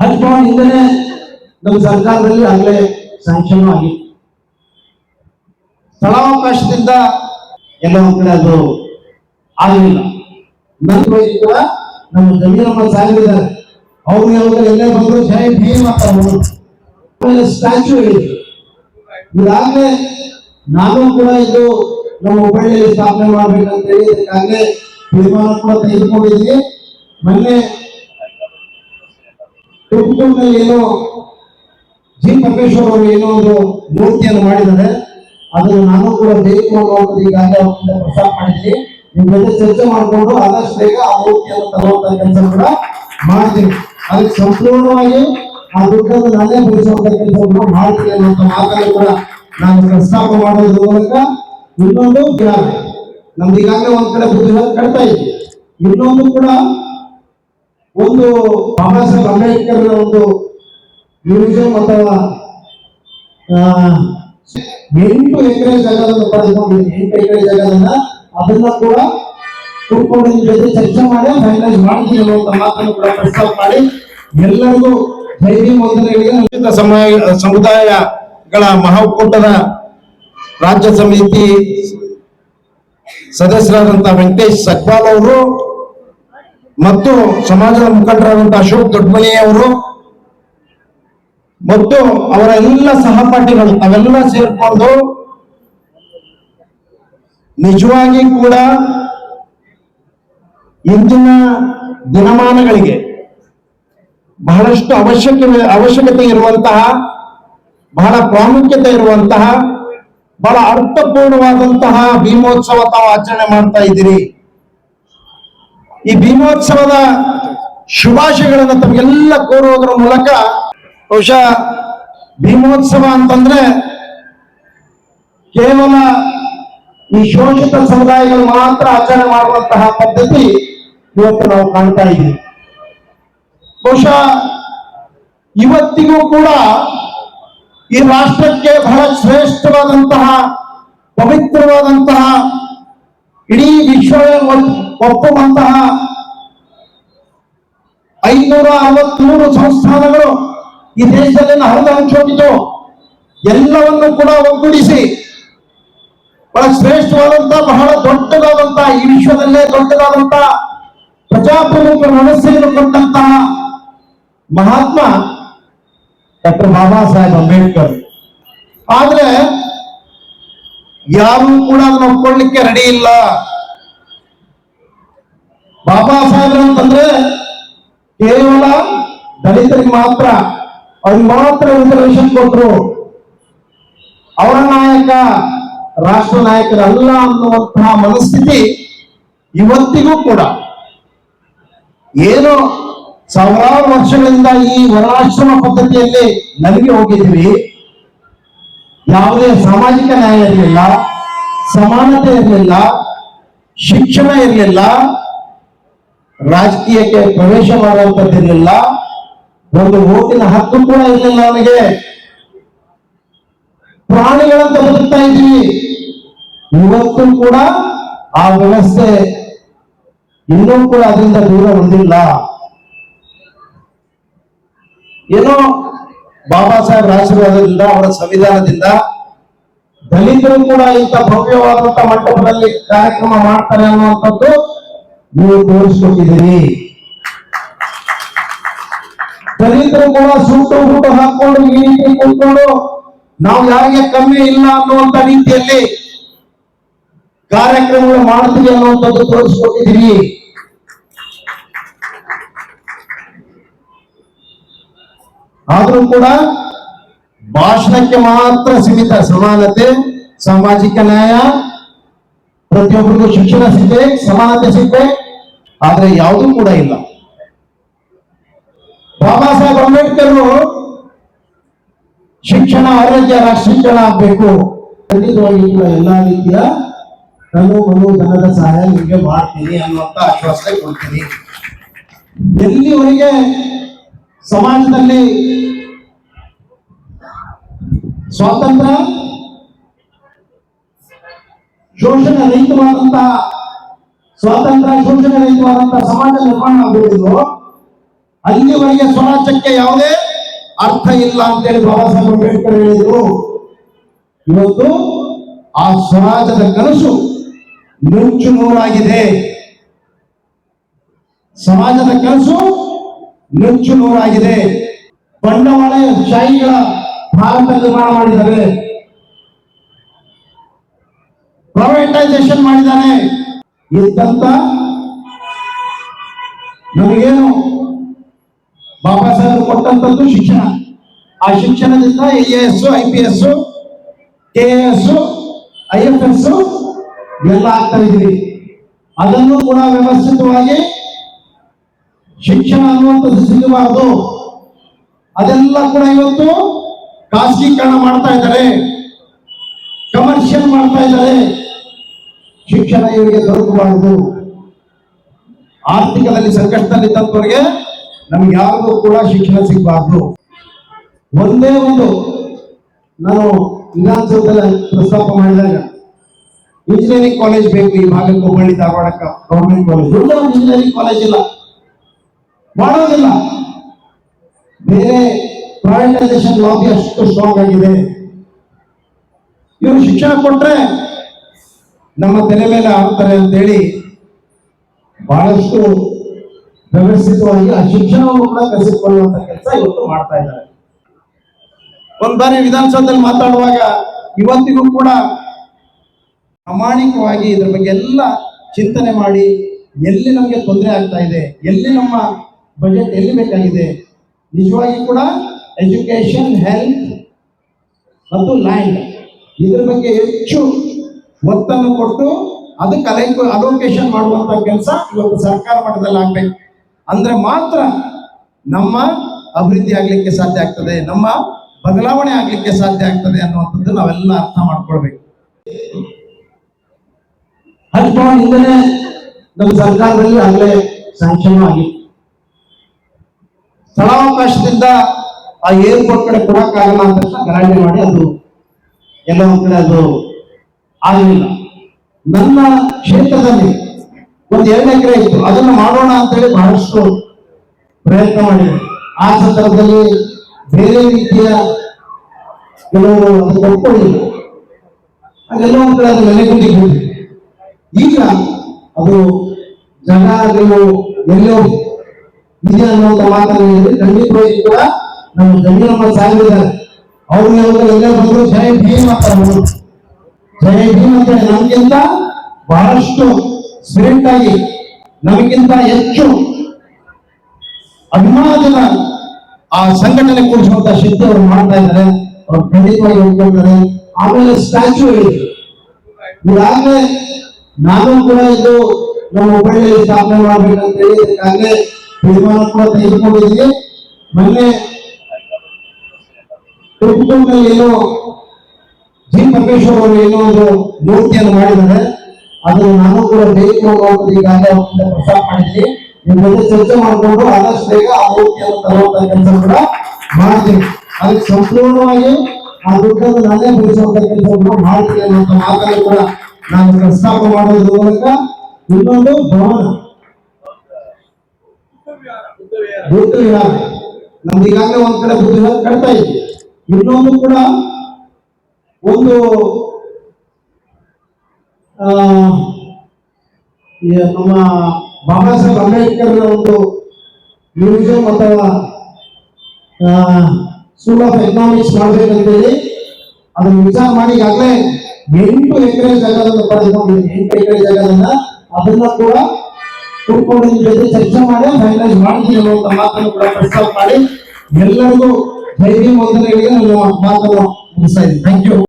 ಹಜ್ ಭವನ್ ಹಿಂದೆನೆ ನಮ್ಮ ಸರ್ಕಾರದಲ್ಲಿ ಆಗಲೇ ಸ್ಯಾಂಕ್ಷನ್ ಆಗಿತ್ತು ಸ್ಥಳಾವಕಾಶದಿಂದ ಎಲ್ಲ ಒಂದ್ ಕಡೆ ಅದು ಆಗಲಿಲ್ಲ. ನಂತರ ಕೂಡ ನಮ್ಮ ಜಮೀನಮ್ಮ ಸಾಗಿದ್ದಾರೆ ಅವ್ರು ಯಾವಾಗ ಎಲ್ಲೇ ಬಂದ್ರು ಜಯ ಭೀಮ್ ಅಂತ ಅವರು. ಆಮೇಲೆ ಸ್ಟ್ಯಾಚು ಹೇಳಿದ್ರು. ಇದಾಗಲೇ ನಾನು ಕೂಡ ಇದು ನಮ್ಮ ಹುಬ್ಬಳ್ಳಿಯಲ್ಲಿ ಸ್ಥಾಪನೆ ಮಾಡ್ಬೇಕಂತ ಹೇಳಿ ಇದಕ್ಕಾಗಲೇ ತೀರ್ಮಾನ ಕೂಡ ತೆಗೆದುಕೊಂಡಿದ್ವಿ ಮೊನ್ನೆ ತುಮಕೂರಿನಲ್ಲಿ ಏನೋ ಜಿ ಪರಮೇಶ್ವರ್ ಅವರು ಏನೋ ಒಂದು ಮೂರ್ತಿಯನ್ನು ಮಾಡಿದ್ದಾರೆ. ಅದನ್ನು ನಾನು ಕೂಡ ಬೇಕು ಅನ್ನೋದು ಈಗಾಗಲೇ ಪ್ರಸ್ತಾಪ ಮಾಡಿದ್ದೀನಿ. ನಿಮ್ಮೆಲ್ಲ ಚರ್ಚೆ ಮಾಡಿಕೊಂಡು ಆದಷ್ಟು ಬೇಗ ಆ ಮೂರ್ತಿಯನ್ನು ತರುವಂತ ಕೆಲಸ ಕೂಡ ಮಾಡ್ತೀನಿ. ಅದಕ್ಕೆ ಸಂಪೂರ್ಣವಾಗಿ ಆ ದುಡ್ಡನ್ನು ನಾನೇ ಭರಿಸುವಂತ ಕೂಡ ಮಾಡ್ತೀನಿ ಅನ್ನುವಂಥ ಮಾತನ್ನು ಕೂಡ ನಾನು ಪ್ರಸ್ತಾಪ ಮಾಡೋದ್ರ ಮೂಲಕ ಇನ್ನೊಂದು ಜ್ಞಾನ ನಮ್ದು ಈಗಾಗಲೇ ಒಂದ್ ಕಡೆ ಬುದ್ಧಿ ಕಟ್ತಾ ಇದ್ದೀವಿ ಇನ್ನೊಂದು ಕೂಡ ಒಂದು ಬಾಬಾ ಸಾಹೇಬ್ ಅಂಬೇಡ್ಕರ್ ಒಂದು ಮ್ಯೂಸಿಯಂ ಅಥವಾ ಎಂಟು ಎಕರೆ ಜಾಗವನ್ನು ಪಡೆದುಕೊಂಡಿದ್ದೀನಿ ಎಂಟು ಎಕರೆ ಜಾಗದನ್ನ ಅದನ್ನ ಕೂಡ ನಿಮ್ ಜೊತೆ ಚರ್ಚೆ ಮಾಡಿ ಫೈನಲೈಸ್ ಮಾಡ್ತೀನಿ ಅನ್ನುವಂತ ಮಾತನ್ನು ಕೂಡ ಪ್ರಸ್ತಾಪ ಮಾಡಿ, ಎಲ್ಲರಿಗೂ ಜೈವಿ ಮೊದಲಿಗೆ ಸಮಯ, ಸಮುದಾಯಗಳ ಮಹಾಕೂಟದ ರಾಜ್ಯ ಸಮಿತಿ ಸದಸ್ಯರಾದಂತಹ ವೆಂಕಟೇಶ್ ಸಕ್ವಾಲ್ ಅವರು ಮತ್ತು ಸಮಾಜದ ಮುಖಂಡರಾದಂತಹ ಅಶೋಕ್ ದೊಡ್ಡಮನಿ ಅವರು ಮತ್ತು ಅವರ ಎಲ್ಲ ಸಹಪಾಠಿಗಳು ತಾವೆಲ್ಲ ಸೇರ್ಕೊಂಡು ನಿಜವಾಗಿ ಕೂಡ ಇಂದಿನ ದಿನಮಾನಗಳಿಗೆ ಬಹಳಷ್ಟು ಅವಶ್ಯಕ ಅವಶ್ಯಕತೆ ಇರುವಂತಹ, ಬಹಳ ಪ್ರಾಮುಖ್ಯತೆ ಇರುವಂತಹ, ಬಹಳ ಅರ್ಥಪೂರ್ಣವಾದಂತಹ ಭೀಮೋತ್ಸವ ತಾವು ಆಚರಣೆ ಮಾಡ್ತಾ ಇದ್ದೀರಿ. ಈ ಭೀಮೋತ್ಸವದ ಶುಭಾಶಯಗಳನ್ನು ತಮಗೆಲ್ಲ ಕೋರುವುದರ ಮೂಲಕ ಬಹುಶಃ ಭೀಮೋತ್ಸವ ಅಂತಂದ್ರೆ ಕೇವಲ ಈ ಶೋಷಿತ ಸಮುದಾಯಗಳು ಮಾತ್ರ ಆಚರಣೆ ಮಾಡುವಂತಹ ಪದ್ಧತಿ ಇವತ್ತು ನಾವು ಕಾಣ್ತಾ ಇದ್ದೀವಿ. ಬಹುಶಃ ಇವತ್ತಿಗೂ ಕೂಡ ಈ ರಾಷ್ಟ್ರಕ್ಕೆ ಬಹಳ ಶ್ರೇಷ್ಠವಾದಂತಹ ಪವಿತ್ರವಾದಂತಹ ಇಡೀ ವಿಶ್ವವೇ ಒಪ್ಪುವಂತಹ ಐನೂರ ಅರವತ್ಮೂರು ಸಂಸ್ಥಾನಗಳು ಈ ದೇಶದಲ್ಲಿ ಹರಿದಾಂಶೋಗಿದ್ದು ಎಲ್ಲವನ್ನು ಕೂಡ ಒಗ್ಗೂಡಿಸಿ, ಬಹಳ ಶ್ರೇಷ್ಠವಾದಂತಹ ಬಹಳ ದೊಡ್ಡದಾದಂತಹ ಈ ವಿಶ್ವದಲ್ಲೇ ದೊಡ್ಡದಾದಂತಹ ಪ್ರಜಾಪ್ರಮುಖ ವ್ಯವಸ್ಥೆಯನ್ನು ಕೊಟ್ಟಂತಹ ಮಹಾತ್ಮ ಡಾಕ್ಟರ್ ಬಾಬಾ ಸಾಹೇಬ್ ಅಂಬೇಡ್ಕರ್. ಆದ್ರೆ ಯಾರು ಕೂಡ ಅದನ್ನ ಒಪ್ಕೊಳ್ಳಿಕ್ಕೆ ರೆಡಿ ಇಲ್ಲ. ಬಾಬಾ ಸಾಹೇಬ್ರ ಅಂತಂದ್ರೆ ಕೇವಲ ದಲಿತರಿಗೆ ಮಾತ್ರ, ಅವ್ರಿಗೆ ಮಾತ್ರ ರಿಸರ್ವೇಶನ್ ಕೊಟ್ರು ಅವರ ನಾಯಕ, ರಾಷ್ಟ್ರ ನಾಯಕರಲ್ಲ ಅನ್ನುವಂತಹ ಮನಸ್ಥಿತಿ ಇವತ್ತಿಗೂ ಕೂಡ. ಏನು ಸಾವಿರಾರು ವರ್ಷಗಳಿಂದ ಈ ವರಾಶ್ರಮ ಪದ್ಧತಿಯಲ್ಲಿ ನಲಗಿ ಹೋಗಿದ್ದೀವಿ. ಯಾವುದೇ ಸಾಮಾಜಿಕ ನ್ಯಾಯ ಇರಲಿಲ್ಲ, ಸಮಾನತೆ ಇರಲಿಲ್ಲ, ಶಿಕ್ಷಣ ಇರಲಿಲ್ಲ ರಾಜಕೀಯಕ್ಕೆ ಪ್ರವೇಶ ಮಾಡುವಂತದ್ದಿರಲಿಲ್ಲ ಒಂದು ಓಟಿನ ಹಕ್ಕು ಕೂಡ ಇರಲಿಲ್ಲ ಅವನಿಗೆ ಪ್ರಾಣಿಗಳಂತ ಬದುಕ್ತಾ ಇದ್ದೀವಿ ಇವತ್ತು ಕೂಡ ಆ ವ್ಯವಸ್ಥೆ ಇನ್ನೂ ಕೂಡ ಅದರಿಂದ ದೂರ ಉಳಿದಿಲ್ಲ ಏನೋ ಬಾಬಾ ಸಾಹೇಬ್ ಆಶೀರ್ವಾದದಿಂದ ಅವರ ಸಂವಿಧಾನದಿಂದ ದಲಿತರು ಕೂಡ ಇಂಥ ಭವ್ಯವಾದಂತಹ ಮಂಟಪದಲ್ಲಿ ಕಾರ್ಯಕ್ರಮ ಮಾಡ್ತಾರೆ ಅನ್ನುವಂಥದ್ದು ನೀವು ತೋರಿಸ್ಕೊಟ್ಟಿದ್ದೀರಿ. ದಲಿತರು ಕೂಡ ಸೂಟು ಊಟ ಹಾಕೊಂಡು ಈ ರೀತಿ ಕೂತ್ಕೊಂಡು ನಾವು ಯಾರಿಗೆ ಕಮ್ಮಿ ಇಲ್ಲ ಅನ್ನುವಂತ ರೀತಿಯಲ್ಲಿ ಕಾರ್ಯಕ್ರಮಗಳು ಮಾಡ್ತೀವಿ ಅನ್ನುವಂಥದ್ದು ತೋರಿಸ್ಕೊಟ್ಟಿದ್ದೀರಿ. ಆದ್ರೂ ಕೂಡ ಭಾಷಣಕ್ಕೆ ಮಾತ್ರ ಸೀಮಿತ ಸಮಾನತೆ, ಸಾಮಾಜಿಕ ನ್ಯಾಯ ಪ್ರತಿಯೊಬ್ಬರಿಗೂ ಶಿಕ್ಷಣ ಸಿಗ್ಬೇಕು ಸಮಾನತೆ ಸಿಗ್ಬೇಕು ಆದ್ರೆ ಯಾವುದೂ ಕೂಡ ಇಲ್ಲ. ಬಾಬಾ ಸಾಹೇಬ್ ಅಂಬೇಡ್ಕರ್ ಶಿಕ್ಷಣ, ಆರೋಗ್ಯ ರಾಷ್ಟ್ರೀಕರಣ ಆಗ್ಬೇಕು. ಖಂಡಿತವಾಗಿ ಎಲ್ಲಾ ರೀತಿಯ ನಾನು ಮನು ಸಹಾಯ ನಿಮಗೆ ಮಾಡ್ತೀನಿ ಅನ್ನುವಂತ ಆಶ್ವಾಸನೆ ಕೊಡ್ತೀನಿ. ಎಲ್ಲಿವರೆಗೆ ಸಮಾಜದಲ್ಲಿ ಸ್ವಾತಂತ್ರ್ಯ ಶೋಷಣೆ ರಹಿತವಾದಂತಹ ಸ್ವಾತಂತ್ರ್ಯ ಶೋಷಣೆ ರಹಿತವಾದಂತಹ ಸಮಾಜ ನಿರ್ಮಾಣ ಆಗಬಹುದು ಅಲ್ಲಿವರೆಗೆ ಸ್ವರಾಜ್ಯಕ್ಕೆ ಯಾವುದೇ ಅರ್ಥ ಇಲ್ಲ ಅಂತೇಳಿ ಬಾಬಾ ಸಾಹೇಬ್ ಅಂಬೇಡ್ಕರ್ ಹೇಳಿದರು. ಇವತ್ತು ಆ ಸ್ವರಾಜ್ಯದ ಕನಸು ನುಚ್ಚು ನೂರಾಗಿದೆ. ಸಮಾಜದ ಕನಸು ನುಚ್ಚು ನೂರಾಗಿದೆ. ಬಂಡವಾಳ ಶಾಹಿಗಳ ಭಾರತ ನಿರ್ಮಾಣ ಮಾಡಿದ್ದಾರೆ. ಪ್ರೈವೇಟೈಸೇಷನ್ ಮಾಡಿದ್ದಾನೆ. ಇದ್ದಂತ ನಮಗೇನು ಬಾಬಾ ಸಾಹೇಬ್ ಕೊಟ್ಟಂತದ್ದು ಶಿಕ್ಷಣ. ಆ ಶಿಕ್ಷಣದಿಂದ A S, I P S, K S, I F S ಎಲ್ಲ ಆಗ್ತಾ ಇದ್ದೀವಿ. ಅದನ್ನು ಕೂಡ ವ್ಯವಸ್ಥಿತವಾಗಿ ಶಿಕ್ಷಣ ಅನ್ನುವಂಥದ್ದು ಸಿಗಬಾರದು. ಅದೆಲ್ಲ ಕೂಡ ಇವತ್ತು ಖಾಸಗೀಕರಣ ಮಾಡ್ತಾ ಇದ್ದಾರೆ. ಶಿಕ್ಷಣ ಇವರಿಗೆ ದೊರಕಬಾರದು. ಆರ್ಥಿಕದಲ್ಲಿ ಸಂಕಷ್ಟದಲ್ಲಿದ್ದಂಥವ್ರಿಗೆ ನಮ್ಗೆ ಯಾರಿಗೂ ಕೂಡ ಶಿಕ್ಷಣ ಸಿಗಬಾರ್ದು. ಒಂದೇ ಒಂದು ನಾನು ವಿಧಾನಸೌಧದಲ್ಲಿ ಪ್ರಸ್ತಾಪ ಮಾಡಿದಾಗ ಇಂಜಿನಿಯರಿಂಗ್ ಕಾಲೇಜ್ ಬೇಕು ಈ ಭಾಗಕ್ಕೆ ಹುಬ್ಬಳ್ಳಿ ಧಾರವಾಡಕ್ಕೆ ಗೌರ್ಮೆಂಟ್ ಕಾಲೇಜ್ ಒಂದು ಇಂಜಿನಿಯರಿಂಗ್ ಕಾಲೇಜ್ ಇಲ್ಲ. ಮಾಡೋದಿಲ್ಲ. ಬೇರೆ ಪ್ರೈವೇಟೈಸೇಷನ್ ಲಾಬಿ ಅಷ್ಟು ಸ್ಟ್ರಾಂಗ್ ಆಗಿದೆ. ಇವರು ಶಿಕ್ಷಣ ಕೊಟ್ರೆ ನಮ್ಮ ತಲೆ ಮೇಲೆ ಅಂತ ಅಂತೇಳಿ ಬಹಳಷ್ಟು ವ್ಯವಸ್ಥಿತವಾಗಿ ಆ ಶಿಕ್ಷಣವನ್ನು ಕೂಡ ಕಸಿದುಕೊಳ್ಳುವಂತ ಕೆಲಸ ಇವತ್ತು ಮಾಡ್ತಾ ಇದ್ದಾರೆ. ಒಂದ್ ಬಾರಿ ವಿಧಾನಸೌಧದಲ್ಲಿ ಮಾತಾಡುವಾಗ ಇವತ್ತಿಗೂ ಕೂಡ ಪ್ರಾಮಾಣಿಕವಾಗಿ ಇದ್ರ ಬಗ್ಗೆ ಎಲ್ಲ ಚಿಂತನೆ ಮಾಡಿ ಎಲ್ಲಿ ನಮಗೆ ತೊಂದರೆ ಆಗ್ತಾ ಇದೆ, ಎಲ್ಲಿ ನಮ್ಮ ಬಜೆಟ್ ಎಲ್ಲಿ ಬೇಕಾಗಿದೆ, ನಿಜವಾಗಿ ಕೂಡ ಎಜುಕೇಶನ್ ಹೆಲ್ತ್ ಮತ್ತು ಲ್ಯಾಂಡ್ ಇದ್ರ ಬಗ್ಗೆ ಹೆಚ್ಚು ಒತ್ತನ್ನು ಕೊಟ್ಟು ಅದಕ್ಕೆ ಅಲೈಕ್ ಅಲೋಕೇಶನ್ ಮಾಡುವಂತ ಕೆಲಸ ಇವತ್ತು ಸರ್ಕಾರ ಮಟ್ಟದಲ್ಲಿ ಆಗ್ಬೇಕು. ಅಂದ್ರೆ ಮಾತ್ರ ನಮ್ಮ ಅಭಿವೃದ್ಧಿ ಆಗ್ಲಿಕ್ಕೆ ಸಾಧ್ಯ ಆಗ್ತದೆ, ನಮ್ಮ ಬದಲಾವಣೆ ಆಗ್ಲಿಕ್ಕೆ ಸಾಧ್ಯ ಆಗ್ತದೆ ಅನ್ನುವಂಥದ್ದು ನಾವೆಲ್ಲ ಅರ್ಥ ಮಾಡ್ಕೊಳ್ಬೇಕು. ಹಜ್ ನಮ್ಮ ಸರ್ಕಾರದಲ್ಲಿ ಆಗಲೇ ಸ್ಯಾಂಕ್ಷನ್ ಆಗಿತ್ತು ಸ್ಥಳಾವಕಾಶದಿಂದ ಆ ಏರ್ಪೋರ್ಟ್ ಕಡೆ ಕೊಡಕ್ಕಾಗಲ್ಲ ಅಂತ ಗಲಾಟೆ ಮಾಡಿ ಅದು ಎಲ್ಲ ಒಂದ್ ಕಡೆ ಅದು ಆಗಲಿಲ್ಲ. ನನ್ನ ಕ್ಷೇತ್ರದಲ್ಲಿ ಒಂದು ಎರಡು ಎಕರೆ ಇತ್ತು. ಅದನ್ನು ಮಾಡೋಣ ಅಂತೇಳಿ ಬಹಳಷ್ಟು ಪ್ರಯತ್ನ ಮಾಡಿದೆ. ಆ ಸಂದರ್ಭದಲ್ಲಿ ಬೇರೆ ರೀತಿಯ ಕೆಲವರು ಅದು ಅದೆಲ್ಲ ಹಾಗೆಲ್ಲ ಒಂದು ಕಡೆ ಅದು ನೆಲೆಗುಂದಿಗೆ ಹೋಗಿದೆ ಈಗ ಅದು ಜನ ಜಗಗಳು ಎಲ್ಲೋ ಇದೆ ಅನ್ನುವಂಥ ಮಾತನ್ನು ಹೇಳಿದ್ರೆ ಖಂಡಿತವಾಗಿ ಕೂಡ ನಮ್ಮ ಜಮೀನಮ್ಮ ಸಾಗಿದ್ದಾರೆ ಅವ್ರಿಗೆ ಎಲ್ಲ ಬಂದ್ರು ಜಯ ಭೀಮ್ ಅಂತ ಅನ್ನೋದು. ಜಯ ನಮ್ಗಿಂತ ಬಹಳಷ್ಟು ಸ್ಪಿರಿಟ್ ಆಗಿ, ನಮಗಿಂತ ಹೆಚ್ಚು ಅಭಿಮಾನದ ಆ ಸಂಘಟನೆ ಕೂಡಿಸುವಂತ ಶಕ್ತಿ ಅವರು ಮಾಡ್ತಾ ಇದ್ದಾರೆ. ಅವ್ರು ಖಂಡಿತವಾಗಿ ಹೋಗ್ತಾರೆ ಆಮೇಲೆ ಸ್ಟ್ಯಾಚು ಹೇಳಿದ್ರು. ಈಗಾಗಲೇ ನಾನು ಕೂಡ ಇದು ನಮ್ಮ ಹುಬ್ಬಳ್ಳಿಯಲ್ಲಿ ಸ್ಥಾಪನೆ ಮಾಡ್ಬೇಕಂತ ಹೇಳಿ ಇದಕ್ಕಾಗಲೇ ತೀರ್ಮಾನ ಕೂಡ ತೆಗೆದುಕೊಂಡಿದ್ವಿ ಮೊನ್ನೆ ಜಿ ಪರಮೇಶ್ವರ್ ಅವರು ಏನೋ ಒಂದು ಮೂರ್ತಿಯನ್ನು ಮಾಡಿದ್ದಾರೆ. ಅದನ್ನು ನಾನು ಕೂಡ ಬೇಕು ಅನ್ನೋದು ಈಗಾಗಲೇ ಪ್ರಸಾರ ಪ್ರಸ್ತಾಪ ಮಾಡಿದ್ವಿ. ನಿಮ್ ಜೊತೆ ಚರ್ಚೆ ಮಾಡಿಕೊಂಡು ಆದಷ್ಟು ಬೇಗ ಆ ಮೂರ್ತಿಯನ್ನು ತರುವಂತ ಕೆಲಸ ಕೂಡ ಮಾಡ್ತೀನಿ ಅದಕ್ಕೆ ಸಂಪೂರ್ಣವಾಗಿ ಆ ದುಡ್ಡನ್ನು ನಾನೇ ಭರಿಸುವಂತ ಕೂಡ ಮಾಡ್ತೀನಿ ಅನ್ನುವಂಥ ಮಾತನ್ನು ಕೂಡ ನಾನು ಪ್ರಸ್ತಾಪ ಮಾಡೋದ್ರ ಮೂಲಕ ಇನ್ನೊಂದು ಭವನ. ಬುದ್ಧ ವಿಹಾರ. ನಮ್ದು ಈಗಾಗಲೇ ಒಂದ್ ಕಡೆ ಬುದ್ಧ ಕಟ್ತಾ ಇದ್ದೀವಿ. ಇನ್ನೊಂದು ಕೂಡ ಒಂದು ನಮ್ಮ ಬಾಬಾ ಸಾಹೇಬ್ ಅಂಬೇಡ್ಕರ್ ಒಂದು ಮ್ಯೂಸಿಯಂ ಅಥವಾ ಸ್ಕೂಲ್ ಆಫ್ ಎಕನಾಮಿಕ್ಸ್ ಮಾಡ್ಬೇಕಂತೇಳಿ ಅದನ್ನ ವಿಚಾರ ಮಾಡಿ ಈಗಾಗಲೇ ಎಂಟು ಎಕರೆ ಜಾಗದಲ್ಲಿ ಪಡೆದುಕೊಂಡಿದ್ದೀನಿ ಎಂಟು ಎಕರೆ ಜಾಗದನ್ನ ಅದನ್ನ ಕೂಡ ಕೂತ್ಕೊಂಡು ನಿಮ್ ಜೊತೆ ಚರ್ಚೆ ಮಾಡಿ ಫೈನಲೈಸ್ ಮಾಡ್ತೀನಿ ಅನ್ನುವಂತ ಮಾತನ್ನು ಕೂಡ ಪ್ರಸ್ತಾಪ ಮಾಡಿ ಎಲ್ಲರಿಗೂ ಧೈರ್ಯ ವಂದನೆಗಳಿಗೆ ನನ್ನ ಮಾತನ್ನು ಮುಗಿಸ್ತಾ ಇದ್ದೀನಿ. Thank you